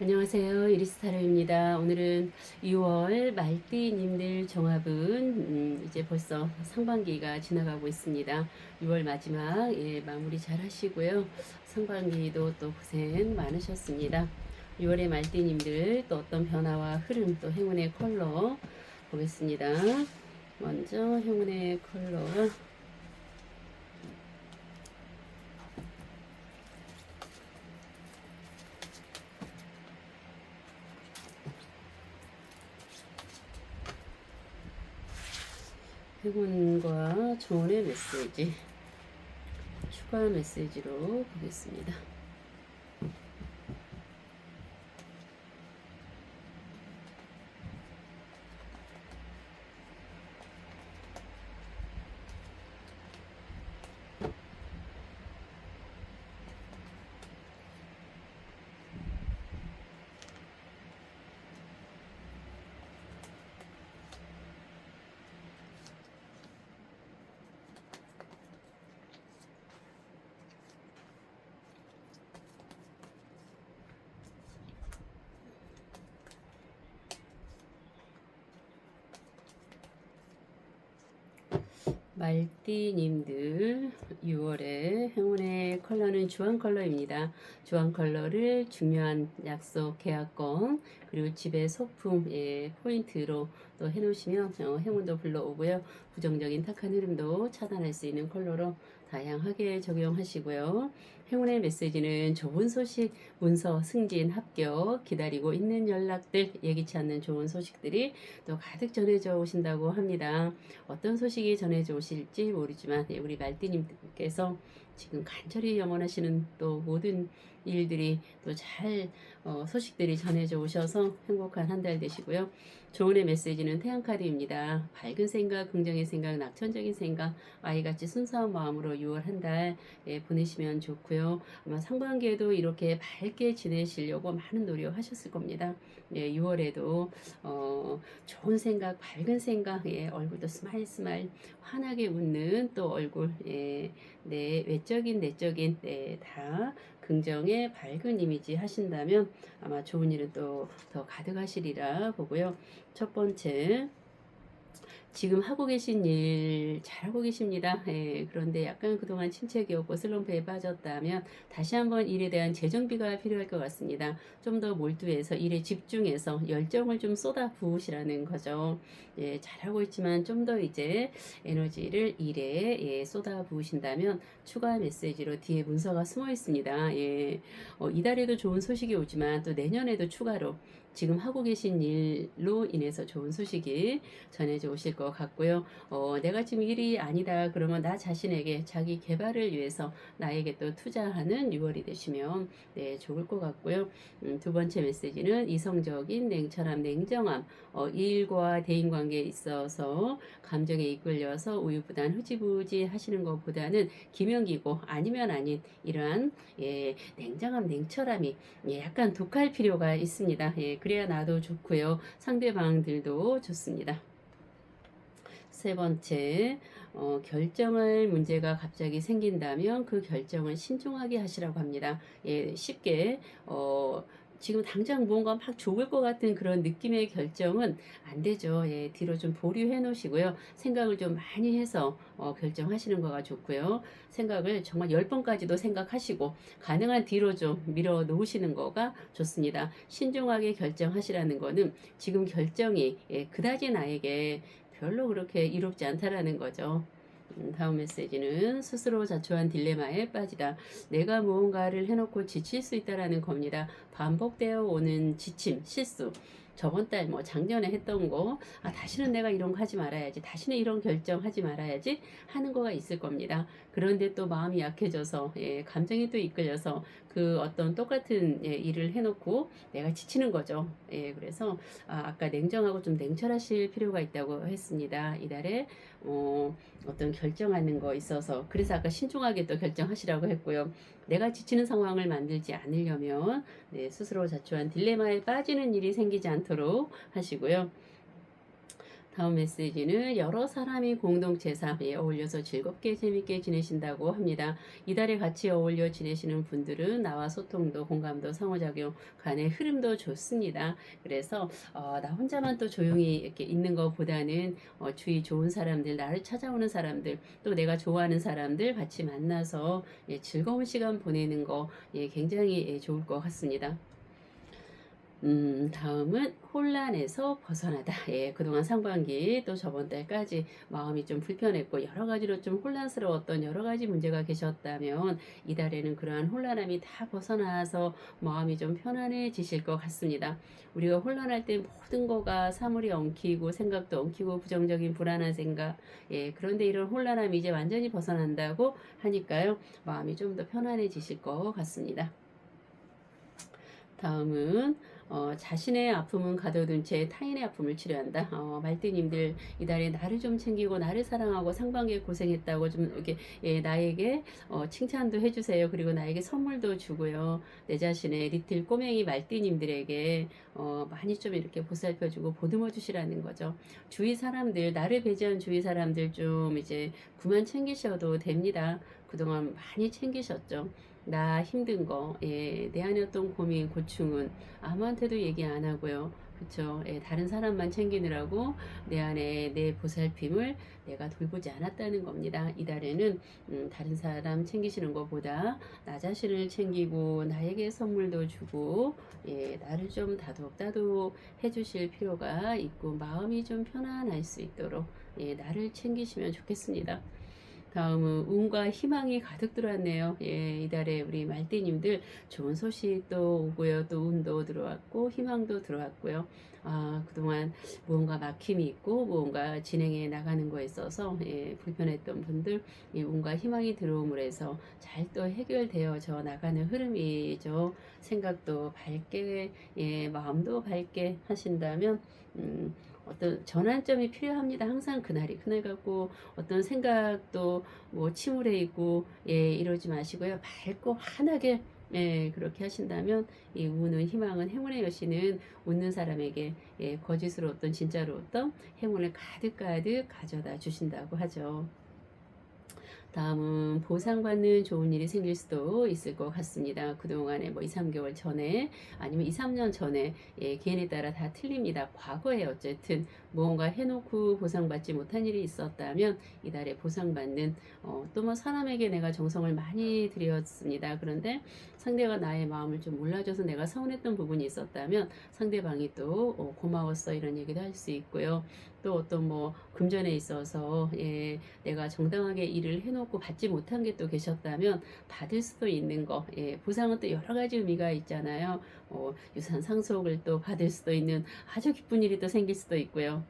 안녕하세요. 이리스타르입니다. 오늘은 6월 말띠님들 종합은 음, 이제 벌써 상반기가 지나가고 있습니다. 6월 마지막 예, 마무리 잘 하시고요. 상반기도 또 고생 많으셨습니다. 6월의 말띠님들 또 어떤 변화와 흐름 또 행운의 컬러 보겠습니다. 먼저 행운의 컬러 행운과 조언의 메시지 추가 메시지로 보겠습니다. 말띠님들 6월에 행운의 컬러는 주황 컬러입니다. 주황 컬러를 중요한 약속, 계약건 그리고 집의 소품 예, 포인트로 또 해놓으시면 어, 행운도 불러오고요. 부정적인 탁한 흐름도 차단할 수 있는 컬러로 다양하게 적용하시고요. 행운의 메시지는 좋은 소식, 문서, 승진, 합격, 기다리고 있는 연락들, 예기치 않는 좋은 소식들이 또 가득 전해져 오신다고 합니다. 어떤 소식이 전해져 오실지 모르지만 예, 우리 말띠님께서 지금 간절히 영원하시는 또 모든 일들이 또잘 어, 소식들이 전해져 오셔서 행복한 한 달 되시고요. 조언의 메시지는 태양카드입니다. 밝은 생각, 긍정의 생각, 낙천적인 생각, 아이같이 순수한 마음으로 6월 한달 예, 보내시면 좋고요. 아마 상반기에도 이렇게 밝게 지내시려고 많은 노력하셨을 겁니다. 예, 6월에도 어, 좋은 생각, 밝은 생각, 예, 얼굴도 스마일 스마일 환하게 웃는 또 얼굴, 예, 네, 외적인 내적인 네, 다 긍정의 밝은 이미지 하신다면 아마 좋은 일은 또 더 가득하시리라 보고요. 첫 번째 지금 하고 계신 일 잘하고 계십니다. 예, 그런데 약간 그동안 침체기 없고 슬럼프에 빠졌다면 다시 한번 일에 대한 재정비가 필요할 것 같습니다. 좀 더 몰두해서 일에 집중해서 열정을 좀 쏟아 부으시라는 거죠. 예, 잘하고 있지만 좀 더 이제 에너지를 일에 예, 쏟아 부으신다면 추가 메시지로 뒤에 문서가 숨어 있습니다. 예, 어, 이달에도 좋은 소식이 오지만 또 내년에도 추가로 지금 하고 계신 일로 인해서 좋은 소식이 전해져 오실 것 같고요. 어, 내가 지금 일이 아니다 그러면 나 자신에게 자기 개발을 위해서 나에게 또 투자하는 6월이 되시면 네, 좋을 것 같고요. 음, 두 번째 메시지는 이성적인 냉철함, 냉정함, 어, 일과 대인 관계에 있어서 감정에 이끌려서 우유부단 흐지부지 하시는 것보다는 기명기고 아니면 아닌 이러한 예, 냉정함, 냉철함이 예, 약간 독할 필요가 있습니다. 예, 그래야 나도 좋고요. 상대방들도 좋습니다. 세 번째, 어, 결정할 문제가 갑자기 생긴다면 그 결정을 신중하게 하시라고 합니다. 예, 쉽게, 어, 지금 당장 무언가 막 좋을 것 같은 그런 느낌의 결정은 안 되죠. 예, 뒤로 좀 보류해 놓으시고요. 생각을 좀 많이 해서 어, 결정하시는 거가 좋고요. 생각을 정말 10번까지도 생각하시고 가능한 뒤로 좀 밀어 놓으시는 거가 좋습니다. 신중하게 결정하시라는 거는 지금 결정이 예, 그다지 나에게 별로 그렇게 이롭지 않다라는 거죠. 음, 다음 메시지는 스스로 자초한 딜레마에 빠지다. 내가 무언가를 해놓고 지칠 수 있다라는 겁니다. 반복되어 오는 지침, 실수. 저번 달 뭐 작년에 했던 거, 아, 다시는 내가 이런 거 하지 말아야지, 다시는 이런 결정 하지 말아야지 하는 거가 있을 겁니다. 그런데 또 마음이 약해져서, 예, 감정이 또 이끌려서 그 어떤 똑같은 예, 일을 해놓고 내가 지치는 거죠. 예, 그래서 아, 아까 냉정하고 좀 냉철하실 필요가 있다고 했습니다. 이달에 어, 어떤 결정하는 거 있어서 그래서 아까 신중하게 또 결정하시라고 했고요. 내가 지치는 상황을 만들지 않으려면 네, 스스로 자초한 딜레마에 빠지는 일이 생기지 않도록 하시고요. 다음 메시지는 여러 사람이 공동체 삶에 어울려서 즐겁게 재밌게 지내신다고 합니다. 이달에 같이 어울려 지내시는 분들은 나와 소통도 공감도 상호작용 간의 흐름도 좋습니다. 그래서 어, 나 혼자만 또 조용히 이렇게 있는 것보다는 어, 주위 좋은 사람들, 나를 찾아오는 사람들, 또 내가 좋아하는 사람들 같이 만나서 예, 즐거운 시간 보내는 거 예, 굉장히 예, 좋을 것 같습니다. 음, 다음은 혼란에서 벗어나다. 예, 그동안 상반기 또 저번 달까지 마음이 좀 불편했고 여러 가지로 좀 혼란스러웠던 여러 가지 문제가 계셨다면 이달에는 그러한 혼란함이 다 벗어나서 마음이 좀 편안해지실 것 같습니다. 우리가 혼란할 때 모든 거가 사물이 엉키고 생각도 엉키고 부정적인 불안한 생각. 예, 그런데 이런 혼란함이 이제 완전히 벗어난다고 하니까요. 마음이 좀 더 편안해지실 것 같습니다. 다음은 어, 자신의 아픔은 가둬둔 채 타인의 아픔을 치료한다. 어, 말띠님들 이달에 나를 좀 챙기고 나를 사랑하고 상반기에 고생했다고 좀 이렇게 예, 나에게 어, 칭찬도 해주세요. 그리고 나에게 선물도 주고요. 내 자신의 리틀 꼬맹이 말띠님들에게 어, 많이 좀 이렇게 보살펴주고 보듬어 주시라는 거죠. 주위 사람들 나를 배제한 주위 사람들 좀 이제 그만 챙기셔도 됩니다. 그동안 많이 챙기셨죠. 나 힘든 거, 예, 내 안에 어떤 고민, 고충은 아무한테도 얘기 안 하고요. 그쵸. 예, 다른 사람만 챙기느라고 내 안에 내 보살핌을 내가 돌보지 않았다는 겁니다. 이달에는 음, 다른 사람 챙기시는 것보다 나 자신을 챙기고 나에게 선물도 주고 예, 나를 좀 다독다독 해주실 필요가 있고 마음이 좀 편안할 수 있도록 예, 나를 챙기시면 좋겠습니다. 다음은 운과 희망이 가득 들어왔네요. 예, 이달에 우리 말띠님들 좋은 소식도 오고요. 또 운도 들어왔고 희망도 들어왔고요. 아, 그동안 무언가 막힘이 있고 무언가 진행해 나가는 거에 있어서 예, 불편했던 분들 예, 운과 희망이 들어옴으로 해서 잘 또 해결되어져 나가는 흐름이죠. 생각도 밝게 예, 마음도 밝게 하신다면 음, 어떤 전환점이 필요합니다. 항상 그날이 그날 갖고 어떤 생각도 뭐 침울해 있고 예 이러지 마시고요. 밝고 환하게 예 그렇게 하신다면 이 우는 희망은 행운의 여신은 웃는 사람에게 예 거짓으로 어떤 진짜로 어떤 행운을 가득가득 가져다 주신다고 하죠. 다음은 보상받는 좋은 일이 생길 수도 있을 것 같습니다. 그동안에 뭐 2, 3개월 전에 아니면 2, 3년 전에 예, 개인에 따라 다 틀립니다. 과거에 어쨌든 무언가 해놓고 보상받지 못한 일이 있었다면 이달에 보상받는 어, 또 뭐 사람에게 내가 정성을 많이 들였습니다. 그런데 상대가 나의 마음을 좀 몰라줘서 내가 서운했던 부분이 있었다면 상대방이 또 어, 고마웠어 이런 얘기도 할 수 있고요. 또 어떤 뭐 금전에 있어서 예, 내가 정당하게 일을 해놓고 받지 못한 게 또 계셨다면 받을 수도 있는 거 예, 보상은 또 여러 가지 의미가 있잖아요. 어, 유산 상속을 또 받을 수도 있는 아주 기쁜 일이 또 생길 수도 있고요.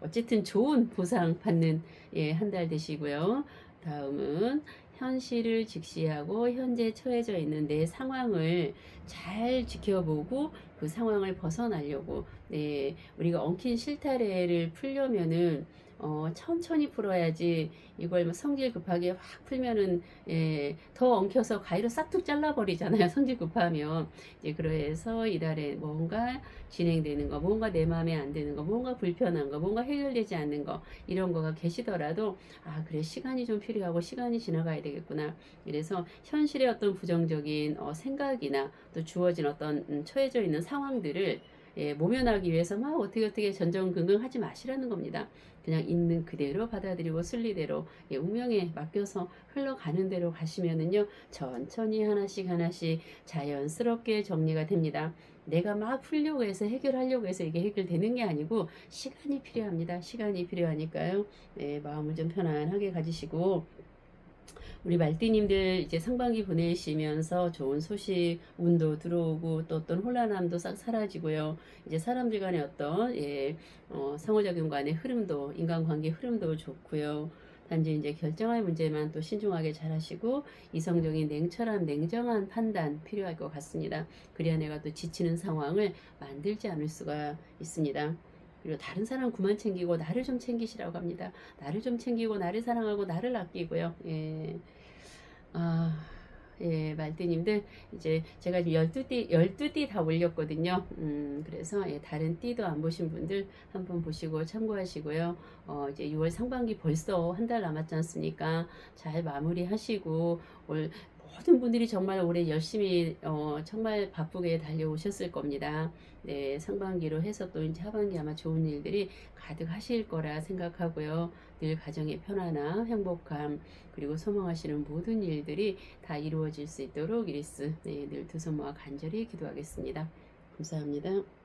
어쨌든 좋은 보상 받는 예, 한 달 되시고요. 다음은 현실을 직시하고 현재 처해져 있는 내 상황을 잘 지켜보고 그 상황을 벗어나려고 네, 우리가 엉킨 실타래를 풀려면은 어, 천천히 풀어야지 이걸 뭐 성질 급하게 확 풀면은 예, 더 엉켜서 가위로 싹둑 잘라버리잖아요. 성질 급하면 이제 그래서 이달에 뭔가 진행되는 거, 뭔가 내 마음에 안 드는 거, 뭔가 불편한 거, 뭔가 해결되지 않는 거 이런 거가 계시더라도 아 그래 시간이 좀 필요하고 시간이 지나가야 되겠구나. 그래서 현실의 어떤 부정적인 어, 생각이나 또 주어진 어떤 음, 처해져 있는 상황들을 예, 모면하기 위해서 막 어떻게 어떻게 전전긍긍 하지 마시라는 겁니다. 그냥 있는 그대로 받아들이고 순리대로 예, 운명에 맡겨서 흘러가는 대로 가시면은요 천천히 하나씩 하나씩 자연스럽게 정리가 됩니다. 내가 막 풀려고 해서 해결하려고 해서 이게 해결되는 게 아니고 시간이 필요합니다. 시간이 필요하니까요. 예, 마음을 좀 편안하게 가지시고 우리 말띠님들 이제 상반기 보내시면서 좋은 소식, 운도 들어오고 또 어떤 혼란함도 싹 사라지고요. 이제 사람들 간의 어떤 예, 어, 상호작용 간의 흐름도 인간관계 흐름도 좋고요. 단지 이제 결정할 문제만 또 신중하게 잘 하시고 이성적인 냉철한 냉정한 판단 필요할 것 같습니다. 그래야 내가 또 지치는 상황을 만들지 않을 수가 있습니다. 그리고 다른 사람 그만 챙기고 나를 좀 챙기시라고 합니다. 나를 좀 챙기고 나를 사랑하고 나를 아끼고요. 예. 아, 예, 말띠님들 이제 제가 지금 12띠 12띠 다 올렸거든요. 음, 그래서 예, 다른 띠도 안 보신 분들 한번 보시고 참고하시고요. 어, 이제 6월 상반기 벌써 한 달 남았지 않습니까? 잘 마무리하시고 올 모든 분들이 정말 올해 열심히 어, 정말 바쁘게 달려오셨을 겁니다. 네, 상반기로 해서 또 이제 하반기 아마 좋은 일들이 가득하실 거라 생각하고요. 늘 가정의 편안함, 행복함, 그리고 소망하시는 모든 일들이 다 이루어질 수 있도록 이리스 네, 늘 두 손 모아 간절히 기도하겠습니다. 감사합니다.